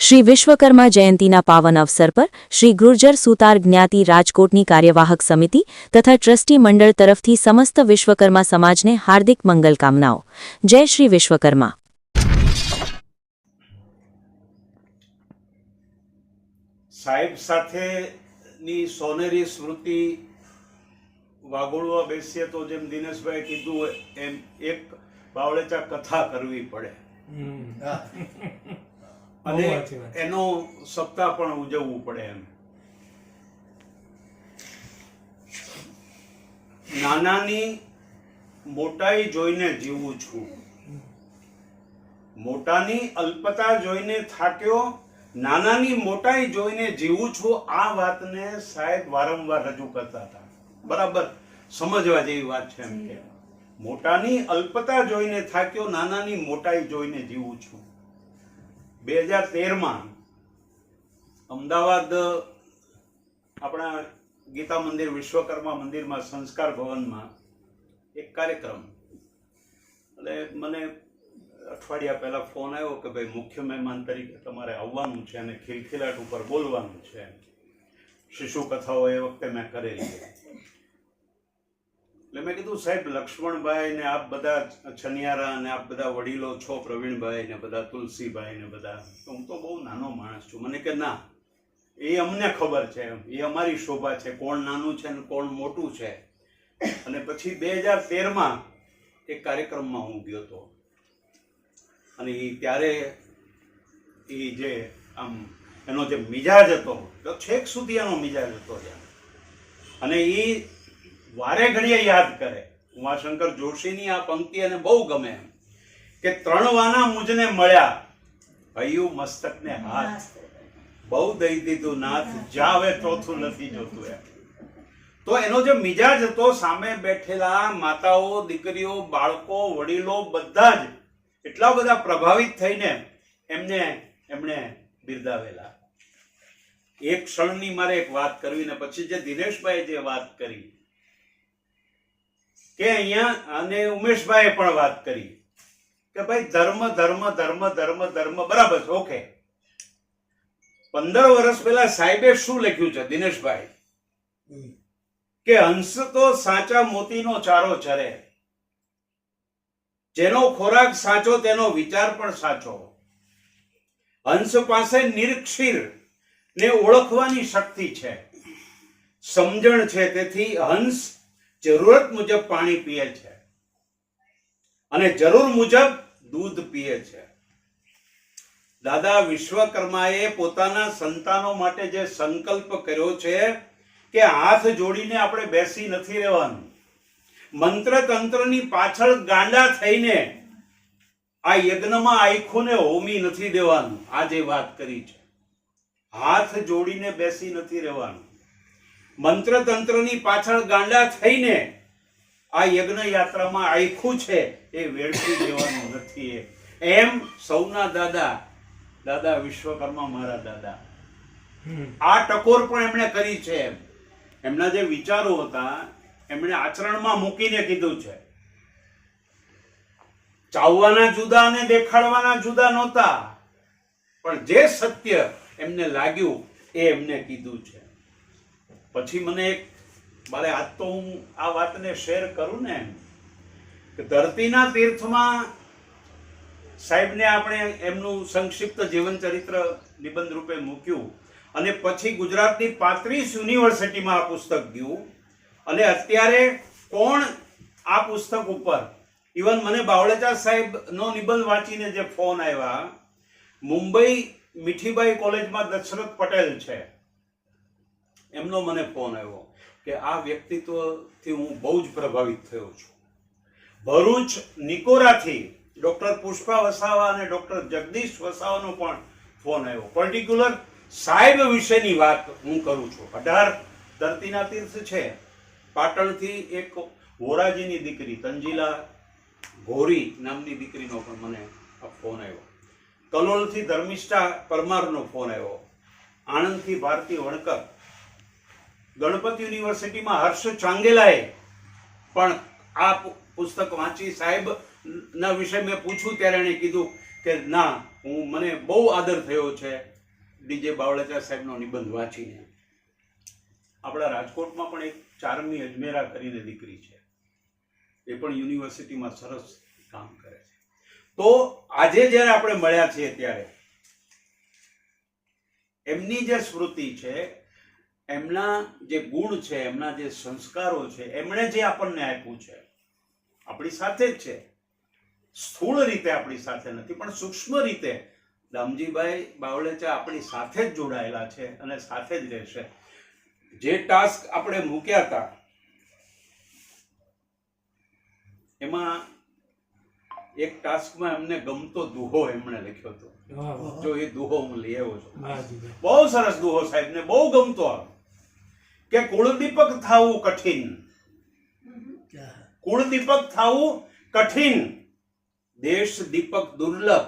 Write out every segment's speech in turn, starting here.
શ્રી વિશ્વકર્મા જયંતીના પાવન અવસર પર શ્રી ગુર્જર સુતાર જ્ઞાતિ રાજકોટની કાર્યવાહક સમિતિ તથા ટ્રસ્ટી મંડળ તરફથી સમસ્ત વિશ્વકર્મા સમાજને હાર્દિક મંગલકામનાઓ જય શ્રી વિશ્વકર્મા. સાહેબ સાથેની સોનેરી સ્મૃતિ વાગોળવા બેસીએ તો જેમ દિનેશભાઈ કીધું એમ એક બાવળેચા કથા કરવી પડે. અને એનો સપ્તાહ પણ ઉજવવું પડે એમ. નાનાની મોટાઈ જોઈને જીવું છું. મોટાની અલ્પતા જોઈને થાક્યો નાનાની મોટાઈ જોઈને જીવું છું આ વાતને સાહેબ વારંવાર રજૂ કરતા હતા. બરાબર? સમજવા જેવી વાત છે એમ કે. મોટાની અલ્પતા જોઈને થાક્યો નાનાની મોટાઈ જોઈને જીવું છું. બે હજાર તેરમાં અમદાવાદ, આપણા ગીતા મંદિર, વિશ્વકર્મા મંદિરમાં સંસ્કાર ભવનમાં એક કાર્યક્રમ. એટલે મને અઠવાડિયા પહેલાં ફોન આવ્યો કે ભાઈ મુખ્ય મહેમાન તરીકે તમારે આવવાનું છે અને ખિલખિલાટ ઉપર બોલવાનું છે. શિશુ કથાઓ એ વખતે મેં કરેલી એટલે મેં કીધું, સાહેબ, લક્ષ્મણભાઈ ને આપ બધા છનિયારા અને આપ બધા વડીલો છો, પ્રવીણભાઈ ને બધા, તુલસીભાઈ ને બધા. તો હું તો બહુ નાનો માણસ છું. મને કે, ના, એ અમને ખબર છે એ અમારી શોભા છે. કોણ નાનું છે ને કોણ મોટું છે? અને પછી બે હજાર તેરમાં એક કાર્યક્રમમાં હું ગયો હતો અને એ ત્યારે એ જે આમ એનો જે મિજાજ હતો છેક સુધી એનો મિજાજ હતો અને એ વારે ઘડીએ યાદ કરે. ઉમાશંકર જોશીની આ પંક્તિ એને બહુ ગમે એમ. કે ત્રણ વાના મુજને મળ્યા હૈયું મસ્તકને હાથ. બહુ દઈ દીધું નાથ જાવે ચોથું નથી જોતું એમ. તો એનો જે મિજાજ હતો સામે બેઠેલા માતાઓ દીકરીઓ બાળકો વડીલો બધા જ એટલા બધા પ્રભાવિત થઈને એમને એમણે બિરદાવેલા. એક ક્ષણની મારે એક વાત કરવી ને પછી જે દિનેશભાઈ જે વાત કરી કે અહીંયા અને ઉમેશભાઈએ પણ વાત કરી કે ભાઈ ધર્મ ધર્મ ધર્મ ધર્મ ધર્મ બરાબર છે ઓકે. પંદર વર્ષ પહેલા સાહેબે શું લખ્યું છે દિનેશભાઈ? કે હંસ તો સાચા મોતીનો ચારો ચરે. જેનો ખોરાક સાચો તેનો વિચાર પણ સાચો. હંસ પાસે નિરક્ષીર ને ઓળખવાની શક્તિ છે. સમજણ છે તેથી હંસ જરૂરત મુજબ પાણી પીએ છે. અને જરૂર મુજબ દૂધ પીએ છે. દાદા વિશ્વકર્માએ પોતાના સંતાનો માટે જે સંકલ્પ કર્યો છે કે હાથ જોડીને આપણે બેસી નથી રહેવાનું. મંત્ર તંત્રની પાછળ ગાંડા થઈને આ યજ્ઞમાં આખોને હોમી નથી દેવાનું. આ જે વાત કરી છે. હાથ જોડીને બેસી નથી રહેવાનું. મંત્ર તંત્રની પાછળ ગાંડા થઈને આ યજ્ઞ યાત્રામાં આખું છે એ વેડફી દેવાનું નથી એમ સૌના દાદા દાદા વિશ્વકર્મા મારા દાદા. આ ટકોર પણ એમણે કરી છે એમ. એમના જે વિચારો હતા એમણે આચરણમાં મૂકીને કીધું છે. ચાવવાના જુદા અને દેખાડવાના જુદા નહોતા. પણ જે સત્ય એમને લાગ્યું એ એમને કીધું છે. પછી મને એક, મારે આજ તો હું આ વાતને શેર કરું ને, કે ધરતીના તીર્થમાં સાહેબને આપણે એમનું સંક્ષિપ્ત જીવન ચરિત્ર નિબંધ રૂપે મૂક્યું અને પછી ગુજરાતની પાંત્રીસ યુનિવર્સિટીમાં આ પુસ્તક ગયું. અને અત્યારે કોણ આ પુસ્તક ઉપર? ઇવન મને બાવળેચા સાહેબનો નિબંધ વાંચીને જે ફોન આવ્યા, મુંબઈ મીઠીબાઈ કોલેજમાં દશરથ પટેલ છે. એમનો મને ફોન આવ્યો કે આ વ્યક્તિત્વથી હું બહુ જ પ્રભાવિત થયો છું. ભરૂચ નિકોરાથી ડૉક્ટર પુષ્પા વસાવા અને ડોક્ટર જગદીશ વસાવાનો પણ ફોન આવ્યો. પર્ટિક્યુલર સાહેબ વિશેની વાત હું કરું છું. અઢાર ધરતીના તીર્થ છે. પાટણથી એક વોરાજીની દીકરી, તંજીલા ઘોરી નામની દીકરીનો પણ મને ફોન આવ્યો. કલોલથી ધર્મિષ્ઠા પરમારનો ફોન આવ્યો. આણંદથી ભારતી વણકર ગણપત યુનિવર્સિટીમાં હર્ષ ચાંગેલાએ પણ આ પુસ્તક વાંચી. સાહેબ, ના વિશે મેં પૂછ્યું ત્યારે એણે કીધું કે, ના, હું, મને બહુ આદર થયો છે ડીજે બાવળાચા સાહેબનો નિબંધ વાંચીને. આપણા રાજકોટમાં પણ એક ચારમી અજમેરા કરીને દીકરી છે. એ પણ યુનિવર્સિટીમાં સરસ કામ કરે છે. તો આજે જ્યારે આપણે મળ્યા છીએ ત્યારે, એમની જે સ્મૃતિ છે એમના જે ગુણ છે એમના જે સંસ્કારો છે એમણે જે આપણને આપ્યું છે આપણી સાથે જ છે. સ્થૂળ રીતે આપણી સાથે નથી પણ સૂક્ષ્મ રીતે. દામજીભાઈ બાવળેચા આપણી સાથે જ જોડાયેલા છે અને સાથે જ રહેશે. જે ટાસ્ક આપણે મૂક્યા હતા એમાં એક ટાસ્કમાં એમને ગમતો દુહો એમણે લખ્યો હતો. જો એ દુહો હું લઈ આવ્યો છું. બહુ સરસ દુહો સાહેબ ને બહુ ગમતો આ કે કુળદીપક થાવું કઠિન. કુળદીપક થાવું કઠિન. દેશ દીપક દુર્લભ.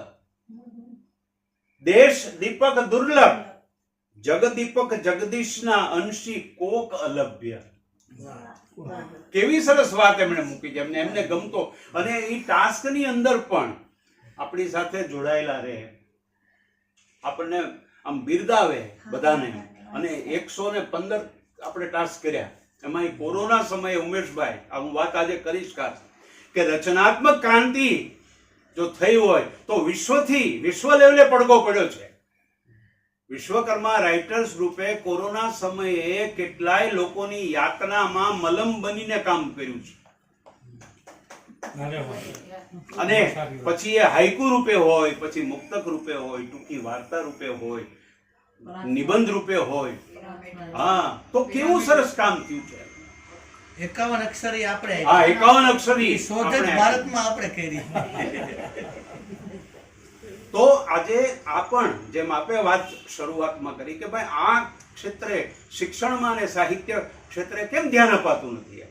દેશ દીપક દુર્લભ. જગદીપક જગદીશના અંશી કોક અલભ્ય. કેવી સરસ વાત એમણે મૂકી છે. એમને એમને ગમતો. અને એ ટાસ્કની અંદર પણ આપણી સાથે જોડાયેલા રહે. આપણને આમ બિરદાવે બધાને. અને એકસો ને પંદર આપણે ટાસ્ક કર્યા. એમાં કોરોના સમયે ઉમેશભાઈ આ હું વાત આજે કરીશ ખાસ કે રચનાત્મક ક્રાંતિ જો થઈ હોય તો વિશ્વથી વિશ્વ લેવલે પડઘો પડ્યો છે. વિશ્વકર્મા રાઇટર્સ ગ્રુપે કોરોના સમયે કેટલાય લોકોની યાતનામાં મલમ બનીને કામ કર્યું છે. અને પછી એ હાઈકુ રૂપે હોય પછી મુક્તક રૂપે હોય ટૂંકી વાર્તા રૂપે હોય નિબંધ રૂપે હોય. હા તો કેવું સરસ કામ થયું છે. એકાવન અક્ષરી આપણે હા એકાવન અક્ષરી શોધ જ ભારતમાં આપણે કરી. તો આજે આ પણ જેમ આપે વાત શરૂઆતમાં કરી કે ભાઈ આ ક્ષેત્રે શિક્ષણમાં અને સાહિત્ય ક્ષેત્રે કેમ ધ્યાન અપાતું નથી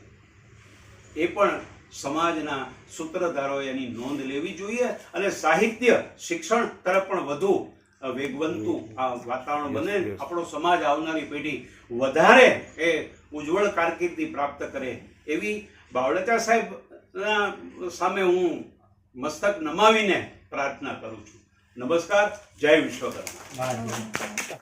એ પણ સમાજના સૂત્રધારોએ એની નોંધ લેવી જોઈએ અને સાહિત્ય શિક્ષણ તરફ પણ વધુ વેગવંતું આ વાતાવરણ બને આપણો સમાજ આવનારી પેઢી વધારે એ ઉજ્જવળ કારકિર્દી પ્રાપ્ત કરે. એવી બાવળચા સાહેબ સામે હું મસ્તક નમાવીને પ્રાર્થના કરું છું. નમસ્કાર જય વિશ્વકર્મા.